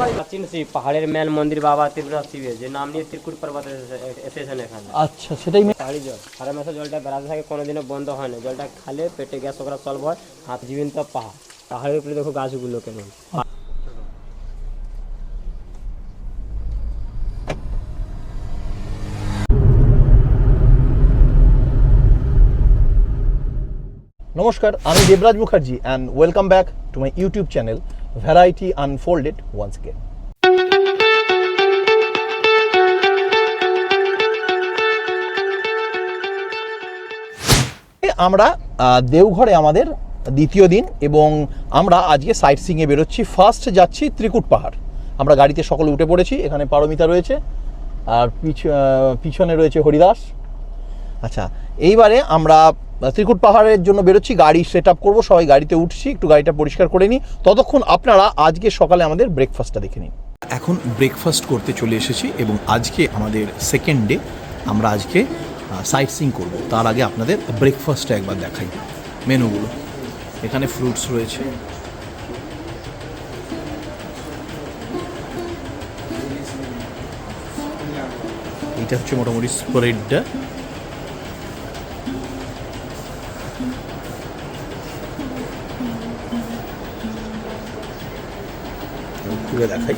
প্রাচীন শিব পাহাড়ের মেন মন্দির বাবা ত্রিপুরা শিবের যে নাম নিয়ে ত্রিকুট পর্বত এসেছেন এখানে। আচ্ছা সেটাই পাহাড়ি জল। সারা মাসে জলটা বেড়াতে থাকে কোনোদিনও বন্ধ হয় না। জলটা খালে পেটে গ্যাস ওগুলো সলভ হয় হাত জীবন্ত পাহাড়। পাহাড়ের উপরে দেখো গাছগুলো কেমন। নমস্কার আমি Debraj Mukherjee and welcome back to my YouTube channel variety unfolded once a আমরা দেওঘরে আমাদের দ্বিতীয় দিন এবং আমরা আজকে সাইট সিংয়ে বেরোচ্ছি। ফার্স্ট যাচ্ছি ত্রিকুট পাহাড়। আমরা গাড়িতে সকলে উঠে পড়েছি। এখানে পারমিতা রয়েছে আর পিছ- পিছনে রয়েছে হরিদাস। আচ্ছা এইবারে আমরা ত্রিকুট পাহাড়ের জন্য বেরোচ্ছি, গাড়ি সেট আপ করব, সবাই গাড়িতে উঠছি, একটু গাড়িটা পরিষ্কার করে নিই। ততক্ষণ আপনারা আজকে সকালে আমাদের ব্রেকফাস্টটা দেখে নিন। এখন ব্রেকফাস্ট করতে চলে এসেছি এবং আজকে আমাদের সেকেন্ড ডে আমরা আজকে সাইট সিং করব। তার আগে আপনাদের ব্রেকফাস্টটা একবার দেখাই। মেনুগুলো। এখানে ফ্রুটস রয়েছে। এটা হচ্ছে মোটামুটি স্প্রেডটা খুলে দেখাই।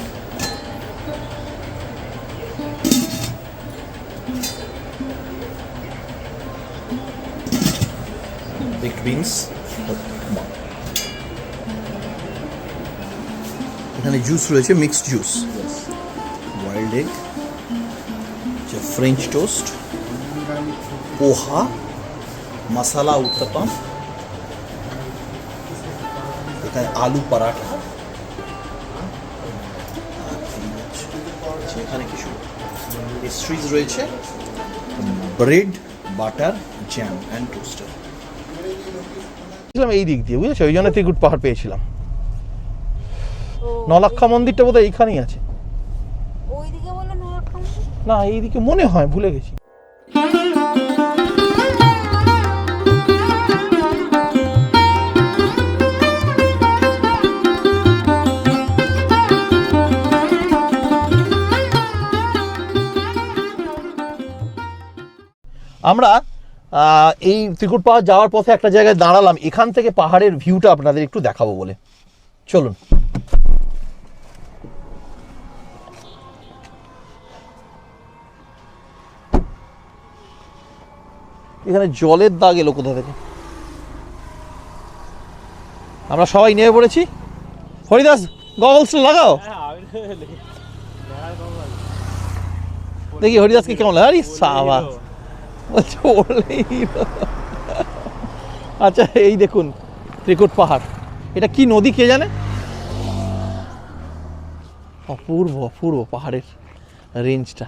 Baked beans এখানে জুস রয়েছে mixed juice boiled egg French toast poha masala uttapam এখানে আলু পরাঠা। এখানে কিছু পেস্ট্রিজ রয়েছে। Bread butter jam and toaster এই দিক দিয়ে বুঝেছ? ওই জন্য ত্রিকুট পাহাড় পেয়েছিলাম। নলাক্ষা মন্দিরটা বোধহয় এইখানেই আছে। ওইদিকে বলে নরকম না এইদিকে মনে হয় ভুলে গেছি। আমরা আহ, এই ত্রিকুট পাহাড় যাওয়ার পথে একটা জায়গায় দাঁড়ালাম। এখান থেকে পাহাড়ের ভিউটা আপনাদের একটু দেখাবো বলে। চলুন। এখানে জলের দাগ এলো কোথা থেকে? আমরা সবাই নেমে পড়েছি? হরিদাস গগলস লাগাও। দেখি হরিদাসকে কেমন লাগে আরে সাবা আচ্ছা এই দেখুন, ত্রিকুট পাহাড়। এটা কি নদী কে জানে? অপূর্ব অপূর্ব পাহাড়ের রেঞ্জটা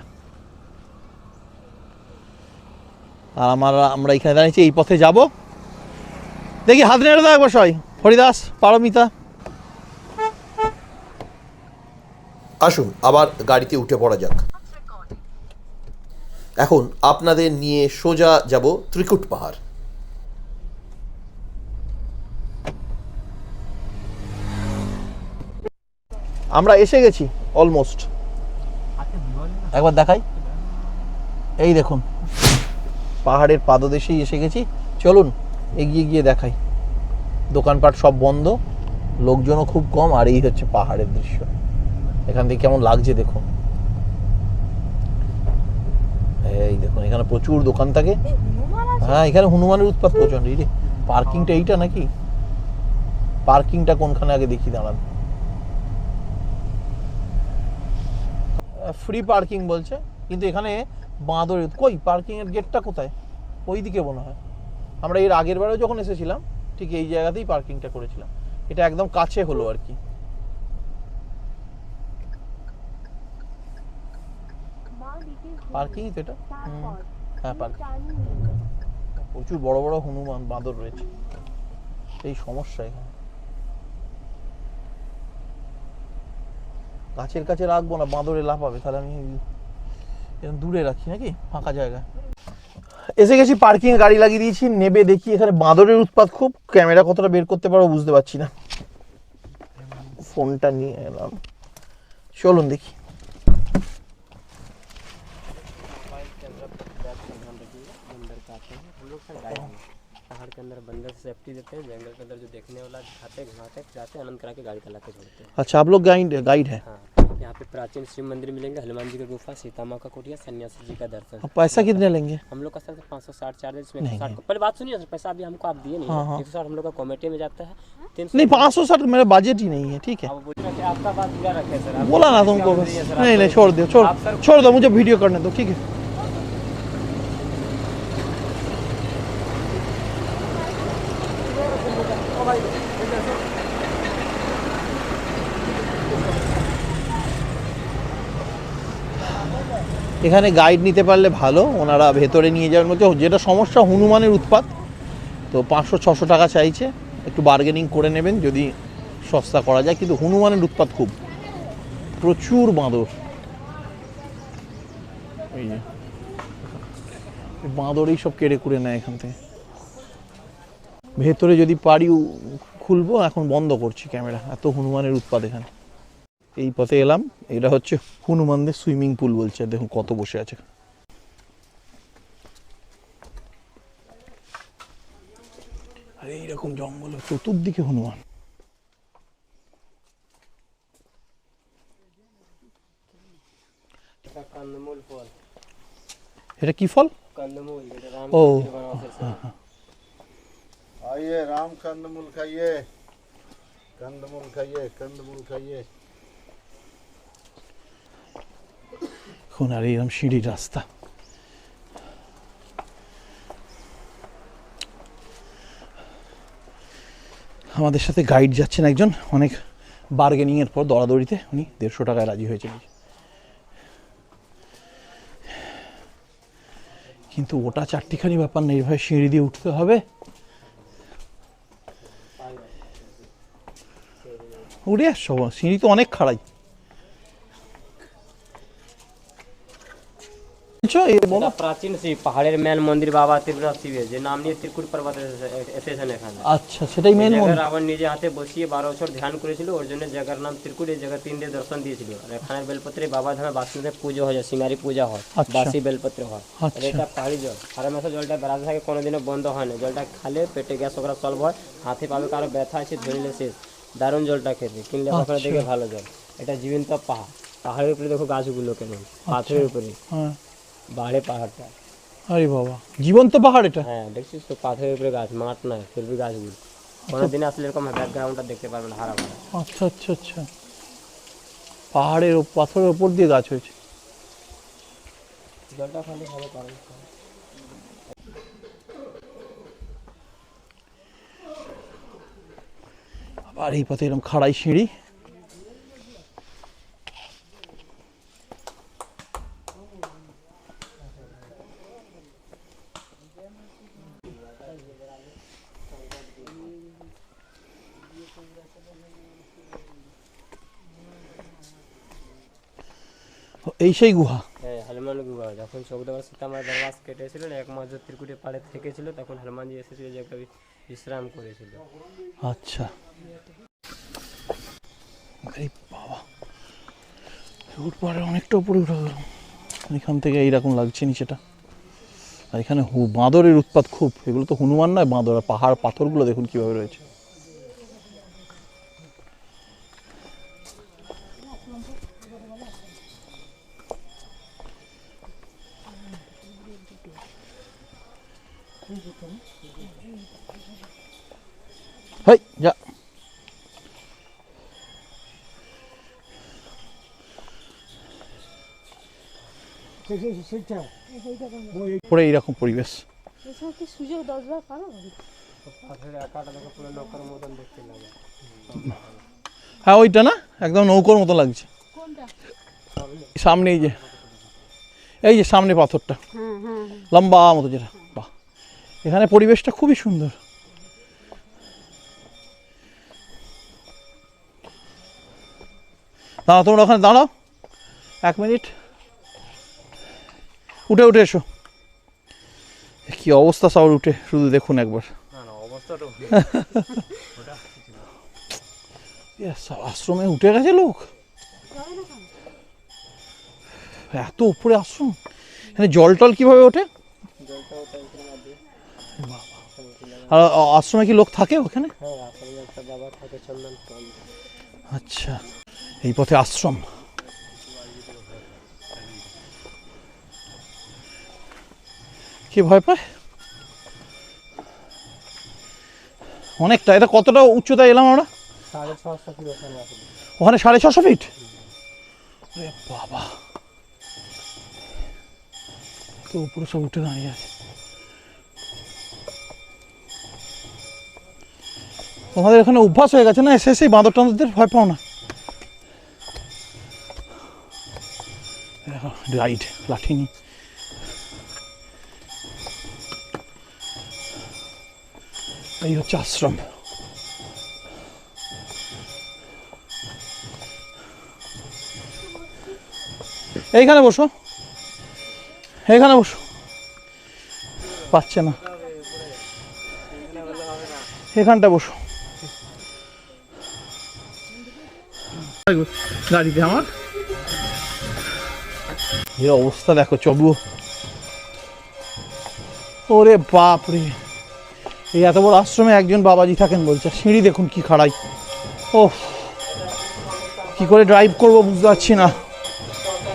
আর আমার, আমরা এখানে দাঁড়িয়েছি, এই পথে যাব। দেখি হাত নেড়ে একবার সবাই হরিদাস, পারমিতা। আসুন, আবার গাড়িতে উঠে পড়া যাক। এখন আপনাদের নিয়ে সোজা যাব ত্রিকুট পাহাড়। আমরা এসে গেছি অলমোস্ট একবার দেখাই। এই দেখুন, পাহাড়ের পাদদেশেই এসে গেছি। চলুন, এগিয়ে গিয়ে দেখাই। দোকানপাট সব বন্ধ, লোকজনও খুব কম, আর এই হচ্ছে পাহাড়ের দৃশ্য। এখান থেকে কেমন লাগছে দেখুন এই দেখুন এখানে প্রচুর দোকান থাকে। হ্যাঁ এখানে হনুমানের উৎপাত প্রচণ্ড এই রে পার্কিংটা এইটা নাকি? পার্কিংটা কোনখানে আগে দেখি দাঁড়ান। ফ্রি পার্কিং বলছে কিন্তু এখানে বাঁদর কই? পার্কিং এর গেটটা কোথায়? ওই দিকে মনে হয়। আমরা এর আগের বারেও যখন এসেছিলাম ঠিক এই জায়গাতেই পার্কিংটা করেছিলাম। এটা একদম কাছে হলো আর কি। পার্কিংই তো এটা? হ্যাঁ পার্কিং। প্রচুর বড় বড় হনুমান বাঁদর রয়েছে। এই সমস্যা এখানে। গাছের কাছে রাখব না বাঁদরে লাফাবে। তাহলে আমি এরকম দূরে রাখি নাকি? ফাঁকা জায়গায় এসে গেছি পার্কিং গাড়ি লাগিয়ে দিয়েছি। নেবে দেখি এখানে বাঁদরের উৎপাত খুব। ক্যামেরা কতটা বের করতে পারব বুঝতে পারছি না। ফোনটা নিয়ে এলাম। চলুন দেখি। पहाड़ के अंदर बंदर सेफ्टी देते हैं जंगल के अंदर जो देखने वाला दिखाते घुमाते जाते हैं आनंद करा के गाड़ी चला के छोड़ते हैं। अच्छा आप लोग गाइड गाइड हैं? हाँ यहाँ पे प्राचीन शिव मंदिर मिलेंगे हनुमान जी का गुफा सीता माँ का कुटिया सन्यासी जी का दर्शन। पैसा कितने लेंगे? हम लोग का सर पाँच सौ साठ चार्ज है इसमें साठ पहले बात सुनिए सर पैसा अभी हमको आप दिए नहीं हाँ, हाँ। एक सौ साठ हम लोग का कॉमेटी में जाता है नहीं पाँच सौ साठ मेरा बजट ही नहीं है ठीक है। आपका बात पूरा रखे सर। बोला ना तुमको नहीं नहीं छोड़ दो छोड़ छोड़ दो मुझे वीडियो करने दो ठीक है। এখানে গাইড নিতে পারলে ভালো, ওনারা ভেতরে নিয়ে যাওয়ার মধ্যে যেটা সমস্যা, হনুমানের উৎপাত। তো পাঁচশো, ছশো টাকা চাইছে। একটু বার্গেনিং করে নেবেন, যদি সস্তা করা যায়। কিন্তু হনুমানের উৎপাত খুব। প্রচুর বাঁদর। এই যে। বাঁদরই সব কেড়ে কুড়ে নেয় এখান থেকে। ভেতরে যদি পারি খুলবো এখন বন্ধ করছি ক্যামেরা। এত হনুমানের উৎপাদ এখানে। এই পথে এলাম এটা হচ্ছে হনুমানদের সুইমিং পুল বলছে। দেখুন কত বসে আছে। আর এইরকম জঙ্গল চতুর্দিকে হনুমান। এটা কি ফল? ও হ্যাঁ, হ্যাঁ হ্যাঁ। आइए राम कंदमूल खाइए कंदमूल खाइए कंदमूल खाइए এখন আর এরকম সিঁড়ির রাস্তা আমাদের সাথে গাইড যাচ্ছেন একজন অনেক বার্গেনিং এর পর দরাদরিতে উনি দেড়শো টাকায় রাজি হয়েছেন কিন্তু ওটা চারটিখানি ব্যাপার নেই ভাই সিঁড়ি দিয়ে উঠতে হবে উঠে আসছো সিঁড়ি তো অনেক খাড়াই। বলছো এ বলো। এটা প্রাচীন শিব পাহাড়ের মেন মন্দির বাবা ত্রিপুরার শিবের যে নাম নিয়ে ত্রিকুট পর্বত এসেছেন এখানে। আচ্ছা সেটাই মেন জায়গায় রাবণ নিজে হাতে বসিয়ে বারো বছর ধ্যান করেছিল ওর জন্য জায়গার নাম ত্রিকুট এই জায়গা তিন দিয়ে দর্শন দিয়েছিল। আর এখানের বেলপত্রে বাবা ধামে বাসিতে পুজো হয় সিঙ্গারি পূজা হয় আচ্ছা। বাসি বেলপত্র হয়। আর আচ্ছা। এটা পাহাড়ি জল। সারা মাসে জলটা বেড়াতে থাকে কোনোদিনও বন্ধ হয় না। জলটা খালে পেটে গ্যাস ওগুলো সলভ হয় হাতে পাবে কারও ব্যথা আছে ধরিলে শেষ। দারুণ জলটা খেতে। কিনলে ওখানে আচ্ছা। দেখে ভালো জল। এটা জীবন্ত পাহাড়। পাহাড়ের উপরে দেখো গাছগুলো কেমন পাথরের উপরে। হ্যাঁ। পাহাড়ে পাহাড়টা। আরে বাবা। জীবন্ত পাহাড় এটা? হ্যাঁ দেখছিস তো? পাথরের উপরে গাছ মাঠ নয় ফিরবি গাছগুলো। কোনোদিন আসলে এরকম ব্যাকগ্রাউন্ডটা দেখতে পারবেন হারা ভরা আচ্ছা আচ্ছা আচ্ছা। পাহাড়ের পাথরের উপর দিয়ে গাছ হয়েছে। জলটা খালি ভালো পাবেন আবার এই পথে এরকম খাড়াই সিঁড়ি। এই সেই গুহা। হ্যাঁ হনুমান গুহা। যখন চৌদ্দবার সীতামার বনবাস কেটেছিল না এক মাস ত্রিকুটে পাড়ে থেকেছিল তখন হনুমানজি এসেছিল যে কবি বিশ্রাম করেছিল। আচ্ছা। বাবা অনেকটা উপরে উঠে গেল। এখান থেকে এইরকম লাগছে নিচেটা। আর এখানে হু- বাঁদরের উৎপাত খুব। এগুলো তো হনুমান নয়, বাঁদর। আর পাহাড়, পাথরগুলো দেখুন কীভাবে রয়েছে। হেই পরে এইরকম পরিবেশ। সুযোগ দশবার পারো? হ্যাঁ ওইটা না? একদম নৌকোর মতো লাগছে। সামনে এই যে এই যে সামনে পাথরটা। হ্যাঁ হ্যাঁ। লম্বা মতো যেটা বাহ। এখানে পরিবেশটা খুবই সুন্দর। দাঁড়াও তোমরা ওখানে দাঁড়াও। এক মিনিট। উঠে উঠে এসো। কি অবস্থা সবার উঠে? শুধু দেখুন একবার। আশ্রমে উঠে গেছে লোক। এত উপরে আশ্রম এখানে জল টল কীভাবে ওঠে? আর আশ্রমে কি লোক থাকে ওখানে? হ্যাঁ আচ্ছা এই পথে আশ্রম। কি ভয় পায়? অনেকটা, এটা কতটা উচ্চতায় এলাম আমরা? ওখানে সাড়ে ছশো ফিট? বাবা। তো উপরে সব উঠে দাঁড়িয়ে আছে। তোমাদের এখানে অভ্যাস হয়ে গেছে না? এসে এসে বাঁদর টাঁদরদের ভয় পাও না? রাইড লাঠি নি এই হচ্ছে আশ্রম এইখানে বসো। এইখানে বসো। পাচ্ছে না। এখানটা বসো। গাড়িতে আমার। এর অবস্থা দেখো চবু ওরে বাপ রে এই এত বড় আশ্রমে একজন বাবাজি থাকেন বলছে, সিঁড়ি দেখুন কি খাড়াই। ও কি করে ড্রাইভ করব বুঝতে পারছি না।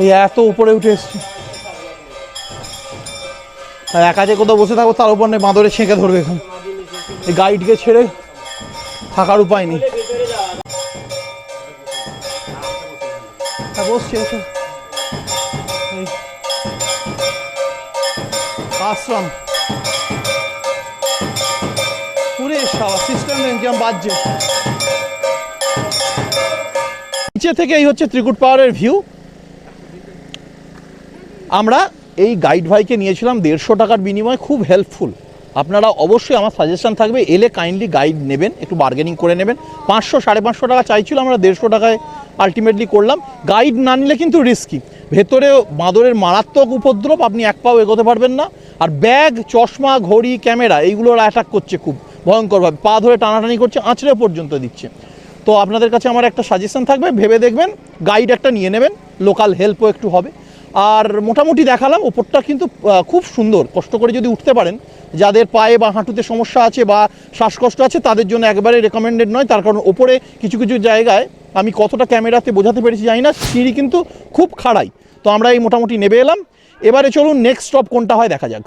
এই এত উপরে উঠে এসছি। আর একা যে কোথাও বসে থাকব তার উপর নেই বাঁদরে ছেঁকে ধরবে এখন। এই গাইডকে ছেড়ে থাকার উপায় নেই। বসছি আশ্রম। সিস্টেম কেমন বাজছে। নিচে থেকে এই হচ্ছে ত্রিকুট পাহাড়ের ভিউ আমরা এই গাইড ভাইকে নিয়েছিলাম, দেড়শো টাকার বিনিময়ে, খুব হেল্পফুল আপনারা অবশ্যই আমার সাজেশন থাকবে, এলে কাইন্ডলি গাইড নেবেন, একটু বার্গেনিং করে নেবেন। পাঁচশো, সাড়ে পাঁচশো টাকা চাইছিল, আমরা দেড়শো টাকায় আলটিমেটলি করলাম। গাইড না নিলে কিন্তু রিস্কি ভেতরে বাঁদরের মারাত্মক উপদ্রব, আপনি এক পাও এগোতে পারবেন না। আর ব্যাগ চশমা, ঘড়ি, ক্যামেরা, এইগুলোর অ্যাটাক করছে খুব। ভয়ঙ্করভাবে, পা ধরে টানাটানি করছে, আঁচড়ে পর্যন্ত দিচ্ছে। তো আপনাদের কাছে আমার একটা সাজেশন থাকবে, ভেবে দেখবেন গাইড একটা নিয়ে নেবেন লোকাল হেল্পও একটু হবে। আর মোটামুটি দেখালাম ওপরটা কিন্তু খুব সুন্দর, কষ্ট করে যদি উঠতে পারেন, যাদের পায়ে বা হাঁটুতে সমস্যা আছে বা শ্বাসকষ্ট আছে, তাদের জন্য একবারে রেকমেন্ডেড নয়, তার কারণ ওপরে কিছু কিছু জায়গায় আমি কতটা ক্যামেরাতে বোঝাতে পেরেছি জানি না, সিঁড়ি কিন্তু খুব খাড়াই। তো আমরা এই মোটামুটি নেবে এলাম। এবারে চলুন নেক্সট স্টপ কোনটা হয় দেখা যাক।